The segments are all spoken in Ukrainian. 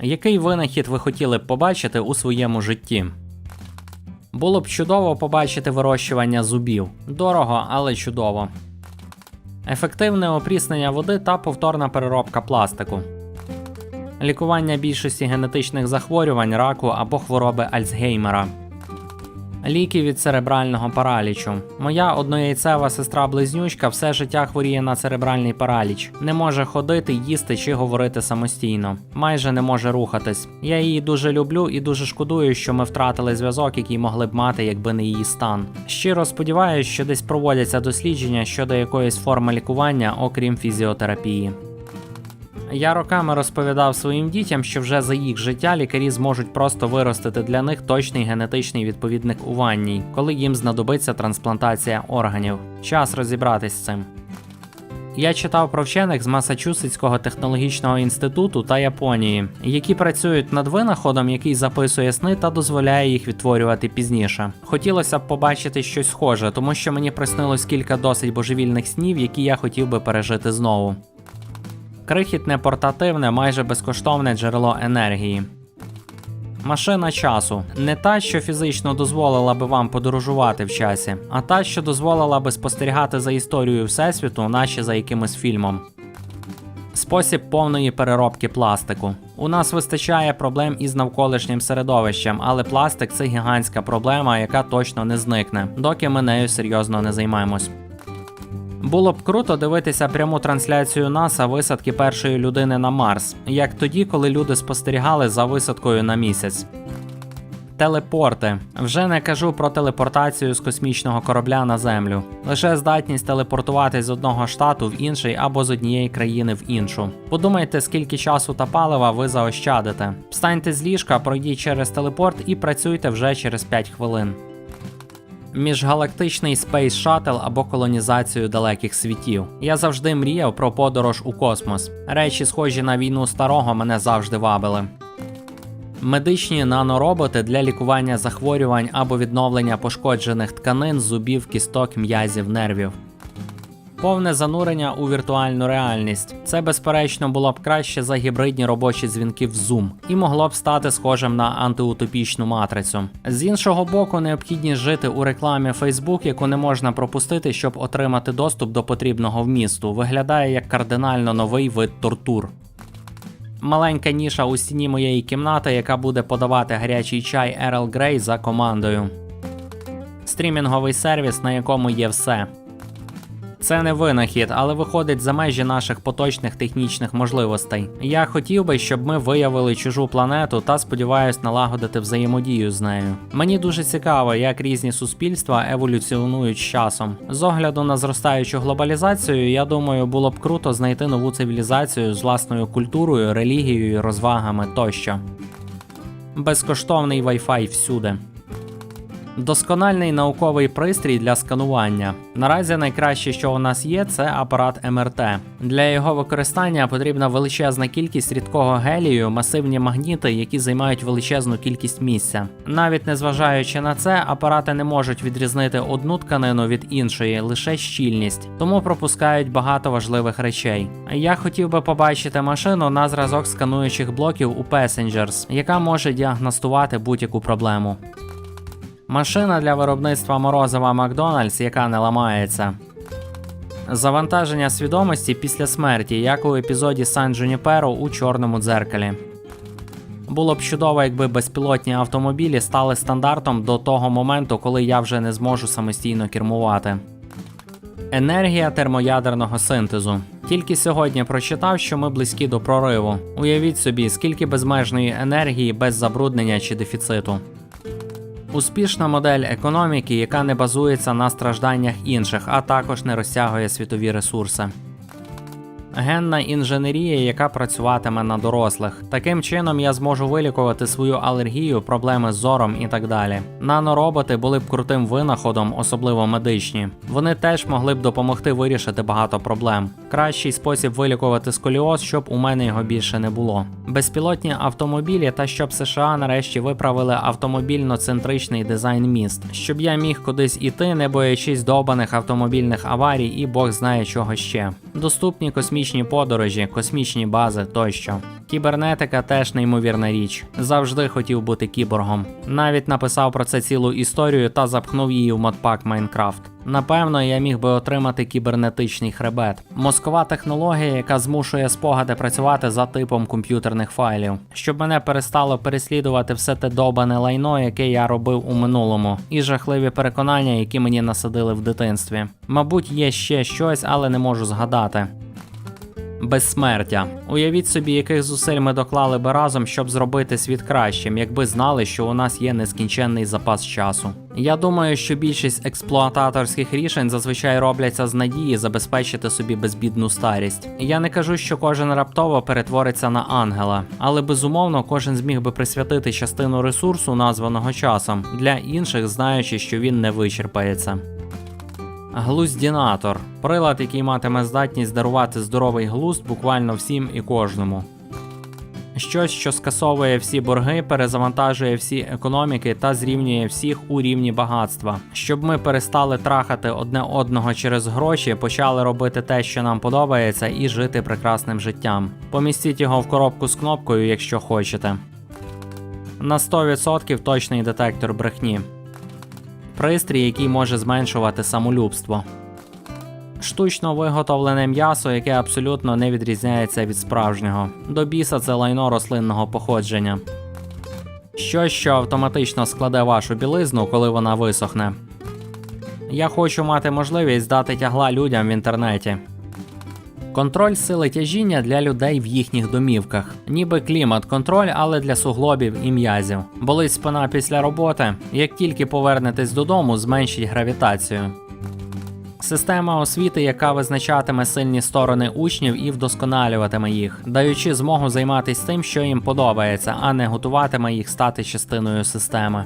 Який винахід ви хотіли б побачити у своєму житті? Було б чудово побачити вирощування зубів. Дорого, але чудово. Ефективне опріснення води та повторна переробка пластику. Лікування більшості генетичних захворювань, раку або хвороби Альцгеймера. Ліки від церебрального паралічу. Моя однояйцева сестра-близнючка все життя хворіє на церебральний параліч. Не може ходити, їсти чи говорити самостійно. Майже не може рухатись. Я її дуже люблю і дуже шкодую, що ми втратили зв'язок, який могли б мати, якби не її стан. Щиро сподіваюся, що десь проводяться дослідження щодо якоїсь форми лікування, окрім фізіотерапії. Я роками розповідав своїм дітям, що вже за їх життя лікарі зможуть просто виростити для них точний генетичний відповідник у ванній, коли їм знадобиться трансплантація органів. Час розібратись з цим. Я читав про вчених з Масачусетського технологічного інституту та Японії, які працюють над винаходом, який записує сни та дозволяє їх відтворювати пізніше. Хотілося б побачити щось схоже, тому що мені приснилось кілька досить божевільних снів, які я хотів би пережити знову. Крихітне портативне, майже безкоштовне джерело енергії. Машина часу не та, що фізично дозволила би вам подорожувати в часі, а та, що дозволила би спостерігати за історією Всесвіту, наче за якимось фільмом. Спосіб повної переробки пластику. У нас вистачає проблем із навколишнім середовищем, але пластик це гігантська проблема, яка точно не зникне, доки ми нею серйозно не займаємось. Було б круто дивитися пряму трансляцію НАСА висадки першої людини на Марс, як тоді, коли люди спостерігали за висадкою на місяць. Телепорти вже не кажу про телепортацію з космічного корабля на землю, лише здатність телепортуватись з одного штату в інший або з однієї країни в іншу. Подумайте, скільки часу та палива ви заощадите. Встаньте з ліжка, пройдіть через телепорт і працюйте вже через 5 хвилин. Міжгалактичний Space Shuttle або колонізацію далеких світів. Я завжди мріяв про подорож у космос. Речі, схожі на війну старого, мене завжди вабили. Медичні нанороботи для лікування захворювань або відновлення пошкоджених тканин, зубів, кісток, м'язів, нервів. Повне занурення у віртуальну реальність. Це, безперечно, було б краще за гібридні робочі дзвінки в Zoom і могло б стати схожим на антиутопічну матрицю. З іншого боку, необхідність жити у рекламі Facebook, яку не можна пропустити, щоб отримати доступ до потрібного вмісту, виглядає як кардинально новий вид тортур. Маленька ніша у стіні моєї кімнати, яка буде подавати гарячий чай Earl Grey за командою. Стрімінговий сервіс, на якому є все. Це не винахід, але виходить за межі наших поточних технічних можливостей. Я хотів би, щоб ми виявили чужу планету та сподіваюсь налагодити взаємодію з нею. Мені дуже цікаво, як різні суспільства еволюціонують з часом. З огляду на зростаючу глобалізацію, я думаю, було б круто знайти нову цивілізацію з власною культурою, релігією, розвагами тощо. Безкоштовний Wi-Fi всюди. Доскональний науковий пристрій для сканування. Наразі найкраще, що у нас є, це апарат МРТ. Для його використання потрібна величезна кількість рідкого гелію, масивні магніти, які займають величезну кількість місця. Навіть незважаючи на це, апарати не можуть відрізнити одну тканину від іншої, лише щільність, тому пропускають багато важливих речей. Я хотів би побачити машину на зразок скануючих блоків у Passengers, яка може діагностувати будь-яку проблему. Машина для виробництва морозива Макдональдс, яка не ламається. Завантаження свідомості після смерті, як у епізоді Сан Джуніперо у чорному дзеркалі. Було б чудово, якби безпілотні автомобілі стали стандартом до того моменту, коли я вже не зможу самостійно кермувати. Енергія термоядерного синтезу. Тільки сьогодні прочитав, що ми близькі до прориву. Уявіть собі, скільки безмежної енергії без забруднення чи дефіциту. Успішна модель економіки, яка не базується на стражданнях інших, а також не розтягує світові ресурси. Генна інженерія, яка працюватиме на дорослих. Таким чином я зможу вилікувати свою алергію, проблеми з зором і так далі. Нанороботи були б крутим винаходом, особливо медичні. Вони теж могли б допомогти вирішити багато проблем. Кращий спосіб вилікувати сколіоз, щоб у мене його більше не було. Безпілотні автомобілі та щоб США нарешті виправили автомобільно-центричний дизайн міст, щоб я міг кудись іти, не боячись довбаних автомобільних аварій і Бог знає чого ще. Доступні космічні подорожі, космічні бази тощо. Кібернетика теж неймовірна річ. Завжди хотів бути кіборгом. Навіть написав про це цілу історію та запхнув її в модпак Майнкрафт. Напевно, я міг би отримати кібернетичний хребет. Мозкова технологія, яка змушує спогади працювати за типом комп'ютерних файлів, щоб мене перестало переслідувати все те добане лайно, яке я робив у минулому, і жахливі переконання, які мені насадили в дитинстві. Мабуть, є ще щось, але не можу згадати. Безсмертя. Уявіть собі, яких зусиль ми доклали би разом, щоб зробити світ кращим, якби знали, що у нас є нескінченний запас часу. Я думаю, що більшість експлуататорських рішень зазвичай робляться з надії забезпечити собі безбідну старість. Я не кажу, що кожен раптово перетвориться на ангела, але безумовно кожен зміг би присвятити частину ресурсу, названого часом, для інших, знаючи, що він не вичерпається. Глуздінатор прилад, який матиме здатність дарувати здоровий глузд буквально всім і кожному. Щось, що скасовує всі борги, перезавантажує всі економіки та зрівнює всіх у рівні багатства, щоб ми перестали трахати одне одного через гроші, почали робити те, що нам подобається, і жити прекрасним життям. Помістіть його в коробку з кнопкою, якщо хочете. На 100% точний детектор брехні. Пристрій, який може зменшувати самолюбство. Штучно виготовлене м'ясо, яке абсолютно не відрізняється від справжнього. До біса це лайно рослинного походження. Щось, що автоматично складе вашу білизну, коли вона висохне. Я хочу мати можливість дати тягла людям в інтернеті. Контроль сили тяжіння для людей в їхніх домівках, ніби клімат-контроль, але для суглобів і м'язів. Болить спина після роботи. Як тільки повернетесь додому, зменшіть гравітацію. Система освіти, яка визначатиме сильні сторони учнів і вдосконалюватиме їх, даючи змогу займатися тим, що їм подобається, а не готуватиме їх стати частиною системи.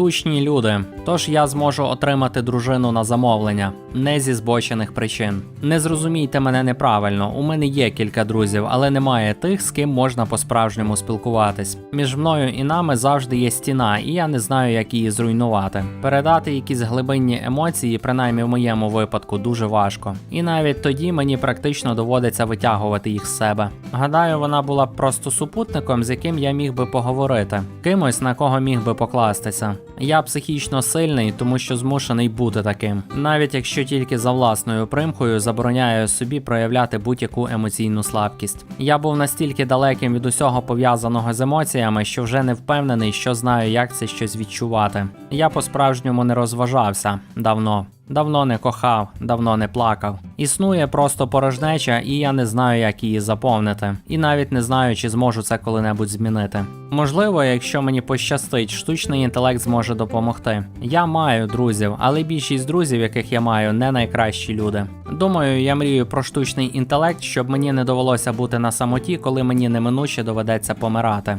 Штучні люди, тож я зможу отримати дружину на замовлення, не зі збочених причин. Не зрозумійте мене неправильно, у мене є кілька друзів, але немає тих, з ким можна по-справжньому спілкуватись. Між мною і нами завжди є стіна, і я не знаю, як її зруйнувати. Передати якісь глибинні емоції, принаймні в моєму випадку, дуже важко. І навіть тоді мені практично доводиться витягувати їх з себе. Гадаю, вона була просто супутником, з яким я міг би поговорити, кимось на кого міг би покластися. Я психічно сильний, тому що змушений бути таким, навіть якщо тільки за власною примхою забороняю собі проявляти будь-яку емоційну слабкість. Я був настільки далеким від усього пов'язаного з емоціями, що вже не впевнений, що знаю, як це щось відчувати. Я по-справжньому не розважався давно. Давно не кохав, давно не плакав. Існує просто порожнеча, і я не знаю, як її заповнити. І навіть не знаю, чи зможу це коли-небудь змінити. Можливо, якщо мені пощастить, штучний інтелект зможе допомогти. Я маю друзів, але більшість друзів, яких я маю, не найкращі люди. Думаю, я мрію про штучний інтелект, щоб мені не довелося бути на самоті, коли мені неминуче доведеться помирати.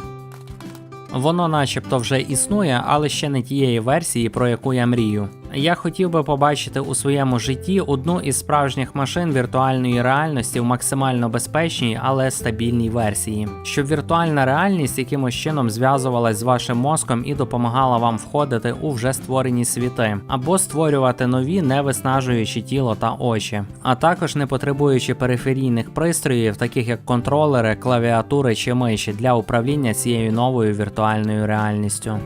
Воно начебто вже існує, але ще не тієї версії, про яку я мрію. Я хотів би побачити у своєму житті одну із справжніх машин віртуальної реальності в максимально безпечній, але стабільній версії, щоб віртуальна реальність якимось чином зв'язувалась з вашим мозком і допомагала вам входити у вже створені світи, або створювати нові, не виснажуючи тіло та очі, а також не потребуючи периферійних пристроїв, таких як контролери, клавіатури чи миші для управління цією новою віртуальною реальністю.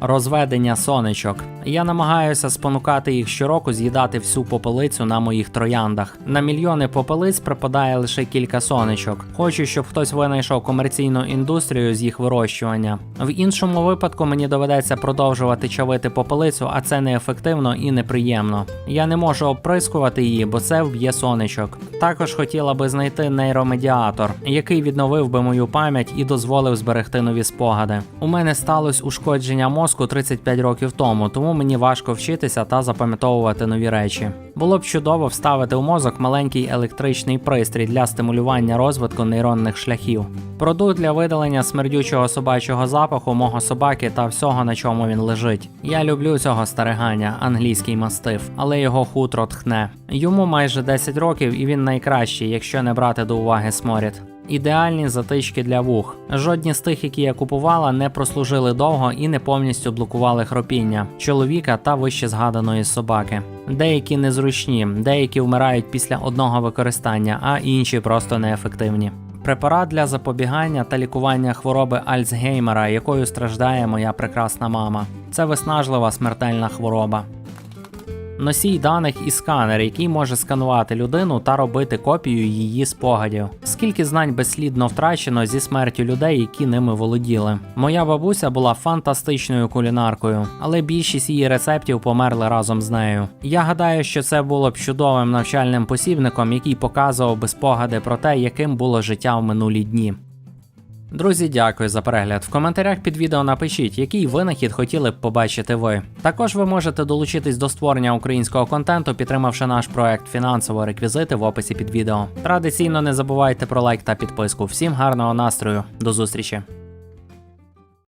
Розведення сонечок. Я намагаюся спонукати їх щороку з'їдати всю попелицю на моїх трояндах. На мільйони попелиць припадає лише кілька сонечок. Хочу, щоб хтось винайшов комерційну індустрію з їх вирощування. В іншому випадку мені доведеться продовжувати чавити попелицю, а це неефективно і неприємно. Я не можу оприскувати її, бо це вб'є сонечок. Також хотіла би знайти нейромедіатор, який відновив би мою пам'ять і дозволив зберегти нові спогади. У мене сталося ушкодження мозку 35 років тому, мені важко вчитися та запам'ятовувати нові речі. Було б чудово вставити у мозок маленький електричний пристрій для стимулювання розвитку нейронних шляхів. Продукт для видалення смердючого собачого запаху мого собаки та всього, на чому він лежить. Я люблю цього старигання, англійський мастиф, але його хутро тхне. Йому майже 10 років, і він найкращий, якщо не брати до уваги сморід. Ідеальні затички для вух. Жодні з тих, які я купувала, не прослужили довго і не повністю блокували хропіння чоловіка та вище згаданої собаки. Деякі незручні, деякі вмирають після одного використання, а інші просто неефективні. Препарат для запобігання та лікування хвороби Альцгеймера, якою страждає моя прекрасна мама. Це виснажлива смертельна хвороба. Носій даних і сканер, який може сканувати людину та робити копію її спогадів. Скільки знань безслідно втрачено зі смертю людей, які ними володіли. Моя бабуся була фантастичною кулінаркою, але більшість її рецептів померли разом з нею. Я гадаю, що це було б чудовим навчальним посібником, який показував би спогади про те, яким було життя в минулі дні. Друзі, дякую за перегляд. В коментарях під відео напишіть, який винахід хотіли б побачити ви. Також ви можете долучитись до створення українського контенту, підтримавши наш проект фінансово реквізити в описі під відео. Традиційно не забувайте про лайк та підписку. Всім гарного настрою, до зустрічі!